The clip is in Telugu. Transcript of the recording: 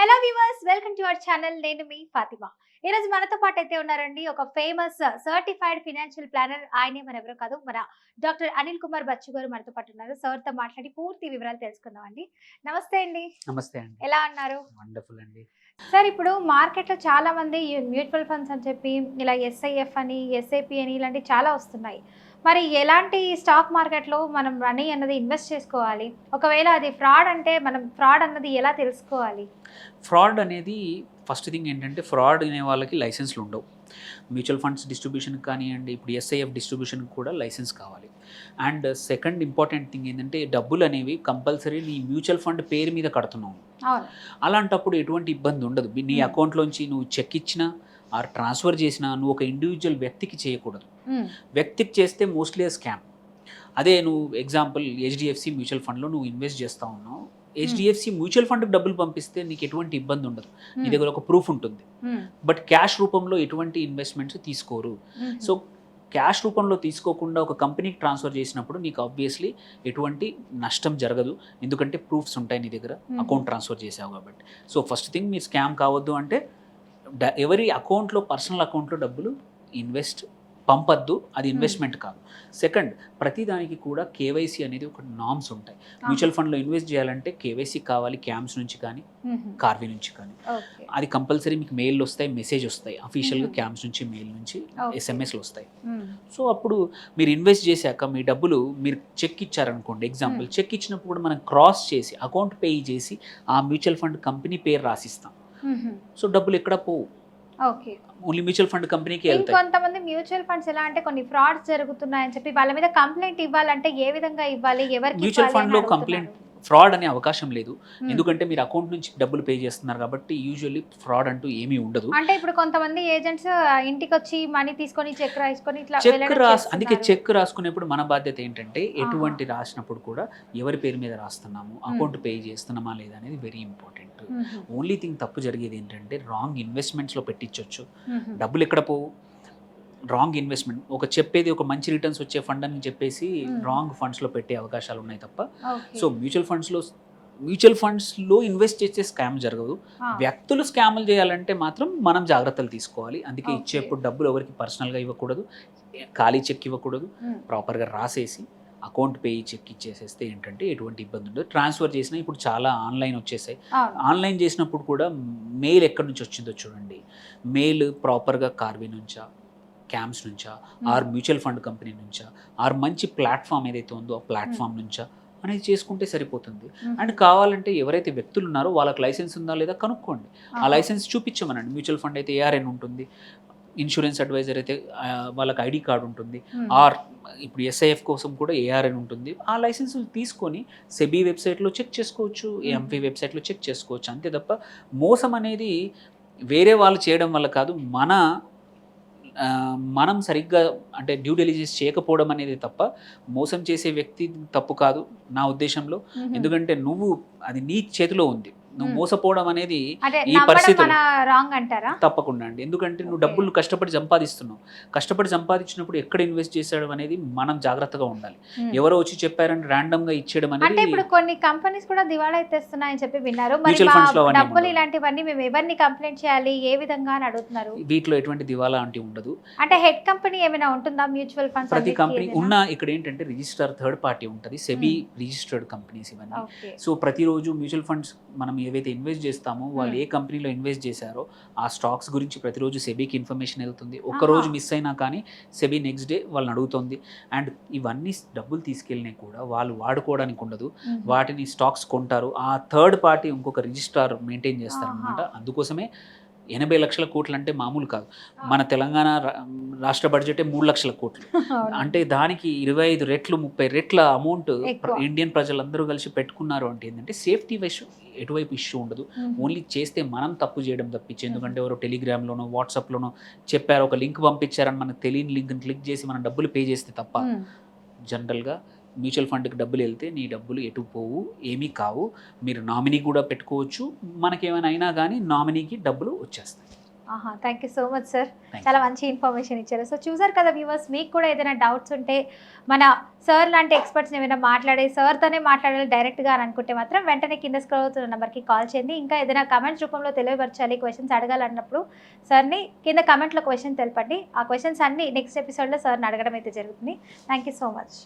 Hello viewers welcome to our channel నేను మీ ఫాతిమా. ఈ రోజు మనతో పాటు అయితే ఉన్నారండి ఒక ఫేమస్ సర్టిఫైడ్ ఫినాన్షియల్ ప్లానర్ ఆయనే మన ఎవరో కాదు మన డాక్టర్ అనిల్ కుమార్ బచ్చు గారు మనతో పాటు ఉన్నారు. సార్తో మాట్లాడి పూర్తి వివరాలు తెలుసుకుందాం అండి. నమస్తే అండి. నమస్తే అండి. ఎలా ఉన్నారు? వండర్ఫుల్ అండి. సార్ ఇప్పుడు మార్కెట్లో చాలా మంది మ్యూచువల్ ఫండ్స్ అని చెప్పి ఇలా ఎస్ఐఎఫ్ అని ఎస్ఐపి అని ఇలాంటివి చాలా వస్తున్నాయి. మరి ఎలాంటి స్టాక్ మార్కెట్లో మనం మనీ అన్నది ఇన్వెస్ట్ చేసుకోవాలి? ఒకవేళ అది ఫ్రాడ్ అంటే మనం ఫ్రాడ్ అన్నది ఎలా తెలుసుకోవాలి? ఫ్రాడ్ అనేది ఫస్ట్ థింగ్ ఏంటంటే ఫ్రాడ్ అనే వాళ్ళకి లైసెన్స్లు ఉండవు. మ్యూచువల్ ఫండ్స్ డిస్ట్రిబ్యూషన్ కానివ్వండి ఇప్పుడు ఎస్ఐఎఫ్ డిస్ట్రిబ్యూషన్ కూడా లైసెన్స్ కావాలి. అండ్ సెకండ్ ఇంపార్టెంట్ థింగ్ ఏంటంటే డబ్బులు అనేవి కంపల్సరీ నీ మ్యూచువల్ ఫండ్ పేరు మీద కడుతున్నావు. అలాంటప్పుడు ఎటువంటి ఇబ్బంది ఉండదు. నీ. అకౌంట్లోంచి నువ్వు చెక్ ఇచ్చినా ఆర్ ట్రాన్స్ఫర్ చేసినా నువ్వు ఒక ఇండివిజువల్ వ్యక్తికి చేయకూడదు. వ్యక్తికి చేస్తే మోస్ట్లీ స్కామ్ అదే నువ్వు ఎగ్జాంపుల్ హెచ్డిఎఫ్సి మ్యూచువల్ ఫండ్లో నువ్వు ఇన్వెస్ట్ చేస్తా ఉన్నావు. హెచ్డిఎఫ్సి మ్యూచువల్ ఫండ్కి డబ్బులు పంపిస్తే నీకు ఎటువంటి ఇబ్బంది ఉండదు. నీ ఉమ్, దగ్గర ఒక ప్రూఫ్ ఉంటుంది. బట్ క్యాష్ రూపంలో ఎటువంటి ఇన్వెస్ట్మెంట్స్ తీసుకోరు. సో క్యాష్ రూపంలో తీసుకోకుండా ఒక కంపెనీకి ట్రాన్స్ఫర్ చేసినప్పుడు నీకు ఆబ్వియస్లీ ఎటువంటి నష్టం జరగదు. ఎందుకంటే ప్రూఫ్స్ ఉంటాయి నీ దగ్గర. అకౌంట్ ట్రాన్స్ఫర్ చేసావు కాబట్టి. సో ఫస్ట్ థింగ్ మీరు స్కామ్ కావద్దు అంటే ఎవరి అకౌంట్లో పర్సనల్ అకౌంట్లో డబ్బులు ఇన్వెస్ట్ పంపద్దు అది ఇన్వెస్ట్మెంట్ కాదు. సెకండ్ ప్రతిదానికి కూడా కేవైసీ అనేది ఒక నామ్స్ ఉంటాయి. మ్యూచువల్ ఫండ్లో ఇన్వెస్ట్ చేయాలంటే కేవైసీ కావాలి క్యామ్స్ నుంచి కానీ కార్వీ నుంచి కానీ. అది కంపల్సరీ మీకు మెయిల్ వస్తాయి మెసేజ్ వస్తాయి. అఫీషియల్గా. క్యామ్స్ నుంచి మెయిల్ నుంచి. ఎస్ఎంఎస్లు వస్తాయి. సో అప్పుడు మీరు ఇన్వెస్ట్ చేశాక మీ డబ్బులు మీరు చెక్ ఇచ్చారనుకోండి. ఎగ్జాంపుల్. చెక్ ఇచ్చినప్పుడు కూడా మనం క్రాస్ చేసి అకౌంట్ పే చేసి ఆ మ్యూచువల్ ఫండ్ కంపెనీ పేరు రాసిస్తాం. సో డబ్బులు ఎక్కడ పోవు? ఓన్లీ మ్యూచువల్ ఫండ్ కంపెనీకి వెళ్తాయి. ఇంకొంతమంది మ్యూచువల్ ఫండ్స్ ఎలా అంటే కొన్ని ఫ్రాడ్స్ జరుగుతున్నాయని చెప్పి వాళ్ళ మీద కంప్లైంట్ ఇవ్వాలంటే ఏ విధంగా ఇవ్వాలి? ఎవరికి మ్యూచువల్ ఫండ్లో. కంప్లైంట్ ఫ్రాడ్ అనే అవకాశం లేదు. ఎందుకంటే మీరు అకౌంట్ నుంచి డబ్బులు పే చేస్తున్నారు కాబట్టి యూజువల్లీ ఫ్రాడ్ అంటూ ఏమీ ఉండదు అంటే ఇప్పుడు కొంతమంది ఏజెంట్స్ ఇంటికి వచ్చి మనీ తీసుకొని చెక్ రాసుకొని ఇట్లా చెక్ రాస్ అందుకే. చెక్ రాసుకునేప్పుడు మన బాధ్యత ఏంటంటే ఎటువంటి రాసినప్పుడు కూడా ఎవరి పేరు మీద రాస్తున్నాము అకౌంట్ పే చేస్తున్నామా లేదా అనేది వెరీ ఇంపార్టెంట్. ఓన్లీ థింగ్ తప్పు జరిగేది ఏంటంటే రాంగ్ ఇన్వెస్ట్మెంట్స్లో పెట్టించవచ్చు. డబ్బులు ఎక్కడ పోవు రాంగ్ ఇన్వెస్ట్మెంట్ ఒక చెప్పేది ఒక మంచి రిటర్న్స్ వచ్చే ఫండ్ అని చెప్పేసి Hmm. రాంగ్ ఫండ్స్లో పెట్టే అవకాశాలు ఉన్నాయి తప్ప. సో మ్యూచువల్ ఫండ్స్లో మ్యూచువల్ ఫండ్స్లో ఇన్వెస్ట్ చేసే స్కామ్ జరగదు ఆ. వ్యక్తులు స్కామ్లు చేయాలంటే మాత్రం మనం జాగ్రత్తలు తీసుకోవాలి అందుకే. ఇచ్చేప్పుడు డబ్బులు ఎవరికి పర్సనల్గా ఇవ్వకూడదు ఖాళీ చెక్ ఇవ్వకూడదు. ప్రాపర్గా రాసేసి అకౌంట్ పే చెక్ ఇచ్చేసేస్తే ఏంటంటే ఎటువంటి ఇబ్బంది ఉండదు ట్రాన్స్ఫర్ చేసినా ఇప్పుడు చాలా ఆన్లైన్ వచ్చేసాయి. ఆన్లైన్ చేసినప్పుడు కూడా మెయిల్ ఎక్కడి నుంచి వచ్చిందో చూడండి మెయిల్ ప్రాపర్గా కార్వీ నుంచా క్యామ్స్ నుంచా ఆర్ మ్యూచువల్ ఫండ్ కంపెనీ నుంచా ఆర్ మంచి ప్లాట్ఫామ్ ఏదైతే ఉందో ఆ ప్లాట్ఫామ్ నుంచా అనేది చేసుకుంటే సరిపోతుంది. అండ్ కావాలంటే ఎవరైతే వ్యక్తులు ఉన్నారో వాళ్ళకి లైసెన్స్ ఉందా లేదా కనుక్కోండి. ఆ. లైసెన్స్ చూపించమనండి. మ్యూచువల్ ఫండ్ అయితే ఏఆర్ఎన్ ఉంటుంది ఇన్సూరెన్స్ అడ్వైజర్ అయితే వాళ్ళకి ఐడి కార్డు ఉంటుంది. ఆర్ ఇప్పుడు ఎస్ఐఎఫ్ కోసం కూడా ఏఆర్ఎన్ ఉంటుంది. ఆ లైసెన్స్ తీసుకొని సెబీ వెబ్సైట్లో చెక్ చేసుకోవచ్చు ఎంపీ వెబ్సైట్లో చెక్ చేసుకోవచ్చు. అంతే తప్ప మోసం అనేది వేరే వాళ్ళు చేయడం వల్ల కాదు మన మనం సరిగ్గా అంటే డ్యూ డెలిజెన్స్ చేయకపోవడం అనేది తప్ప మోసం చేసే వ్యక్తి తప్పు కాదు నా ఉద్దేశంలో. ఎందుకంటే నువ్వు అది నీ చేతిలో ఉంది నువ్వు. మోసపోవడం అనేది అంటే ఈ అంటారా? తప్పకుండా అండి. ఎందుకంటే నువ్వు. డబ్బులు కష్టపడి సంపాదిస్తున్నావు. కష్టపడి సంపాదించినప్పుడు ఎక్కడ ఇన్వెస్ట్ చేసాడు అనేది మనం జాగ్రత్తగా ఉండాలి. ఎవరో వచ్చి చెప్పారని ర్యాండమ్గా ఇచ్చేయడం అంటే అనేది ఇప్పుడు కొన్ని కంపెనీస్ కూడా దివాళా ఎత్తేస్తున్నాయని చెప్పి విన్నారు. డబ్బులు. ఇలాంటివన్నీ మేము ఎవరిని కంప్లైంట్ చేయాలి? ఏ విధంగా అని అడుగుతున్నారు? వీటిలో ఎటువంటి దివాలా అంటే ఉండదు. అంటే హెడ్ కంపెనీ ఏమైనా ఉంటుందా మ్యూచువల్ ఫండ్స్ ప్రతి కంపెనీ ఉన్న ఇక్కడ ఏంటంటే రిజిస్టర్ థర్డ్ పార్టీ ఉంటుంది. సెబీ రిజిస్టర్డ్ కంపెనీస్ ఇవన్నీ. సో ప్రతిరోజు మ్యూచువల్ ఫండ్స్ మనం ఏవైతే ఇన్వెస్ట్ చేస్తామో వాళ్ళు. ఏ కంపెనీలో ఇన్వెస్ట్ చేశారో ఆ స్టాక్స్ గురించి ప్రతిరోజు సెబీకి ఇన్ఫర్మేషన్ వెళ్తుంది ఆహా. రోజు మిస్ అయినా కానీ సెబీ నెక్స్ట్ డే వాళ్ళని అడుగుతుంది అండ్ ఇవన్నీ డబ్బులు తీసుకెళ్ళినా కూడా వాళ్ళు వాడుకోవడానికి ఉండదు. వాటిని స్టాక్స్ కొంటారు ఆ థర్డ్ పార్టీ ఇంకొక రిజిస్ట్రార్ మెయింటైన్ చేస్తారనమాట. అందుకోసమే ఎనభై లక్షల కోట్లు అంటే మామూలు కాదు మన తెలంగాణ రాష్ట్ర బడ్జెటే మూడు లక్షల కోట్లు. అంటే దానికి ఇరవై ఐదు రెట్లు ముప్పై రెట్ల అమౌంట్. ఇండియన్ ప్రజలందరూ కలిసి పెట్టుకున్నారు అంటే ఏంటంటే సేఫ్టీ ఇష్యూ ఎటువైపు ఇష్యూ ఉండదు. ఓన్లీ చేస్తే మనం తప్పు చేయడం తప్పించి ఎందుకంటే ఎవరో టెలిగ్రామ్లోనో వాట్సాప్లోనో చెప్పారు ఒక లింక్ పంపించారని మనకు తెలియని లింక్ని క్లిక్ చేసి మనం డబ్బులు పే చేస్తే తప్ప. జనరల్గా మ్యూచువల్ ఫండ్కి డబ్బులు వెళ్తే నీ డబ్బులు ఎటు పోవు ఏమీ కావు. మీరు నామినీ కూడా పెట్టుకోవచ్చు. మనకేమైనా అయినా కానీ నామినీకి డబ్బులు వచ్చేస్తాయి. ఆహా thank you so much sir చాలా మంచి ఇన్ఫర్మేషన్ ఇచ్చారు. సో చూసారు కదా వ్యూవర్స్ మీకు కూడా ఏదైనా డౌట్స్ ఉంటే మన సార్ లాంటి ఎక్స్పర్ట్స్ని ఏమైనా మాట్లాడే సార్తోనే మాట్లాడాలి డైరెక్ట్గా అని అనుకుంటే మాత్రం వెంటనే కింద స్క్రోల్ అవుతున్న నెంబర్కి కాల్ చేయండి. ఇంకా ఏదైనా కమెంట్స్ రూపంలో తెలియపరచాలి క్వశ్చన్స్ అడగాలన్నప్పుడు సార్ని కింద కమెంట్లో క్వశ్చన్ తెలపండి. ఆ క్వశ్చన్స్ అన్ని నెక్స్ట్ ఎపిసోడ్లో సార్ని అడగడం అయితే జరుగుతుంది. Thank you so much